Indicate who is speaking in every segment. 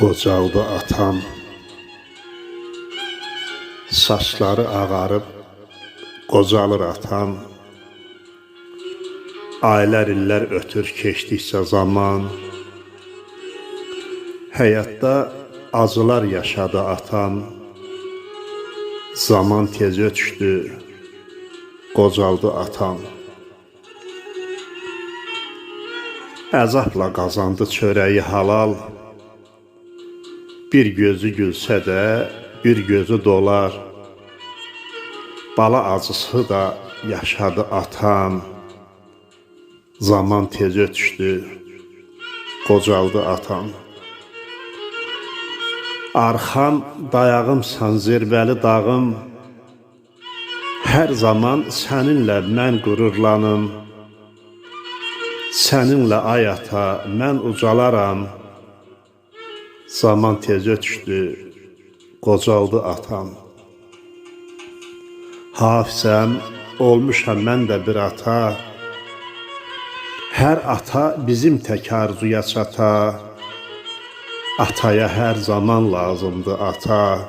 Speaker 1: Qocaldı atam. Saçları ağarıb qocalır atam. Aylar illər ötür keçdikcə zaman. Həyatda acılar yaşadı atam. Zaman tez ötüşdü, qocaldı atam. Əzabla qazandı çörəyi halal. Bir gözü gülsə də, bir gözü dolar. Bala acısı da yaşadı atam. Zaman tez ötüşdü, qocaldı atam. Arxam, dayağımsan zirvəli dağım. Hər zaman səninlə mən qürurlanım. Səninlə ay ata, mən ucalaram. Zaman tez ötüşdü, qocaldı atam. Hafizəm, olmuşam mən də bir ata. Hər ata bizim tək arzuya çata. Ataya hər zaman lazımdı ata.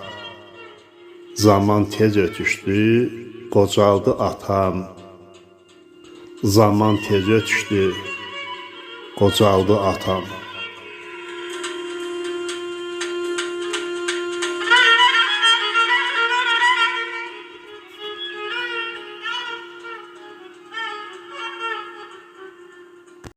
Speaker 1: Zaman tez ötüşdü, qocaldı atam. Zaman tez ötüşdü, qocaldı atam.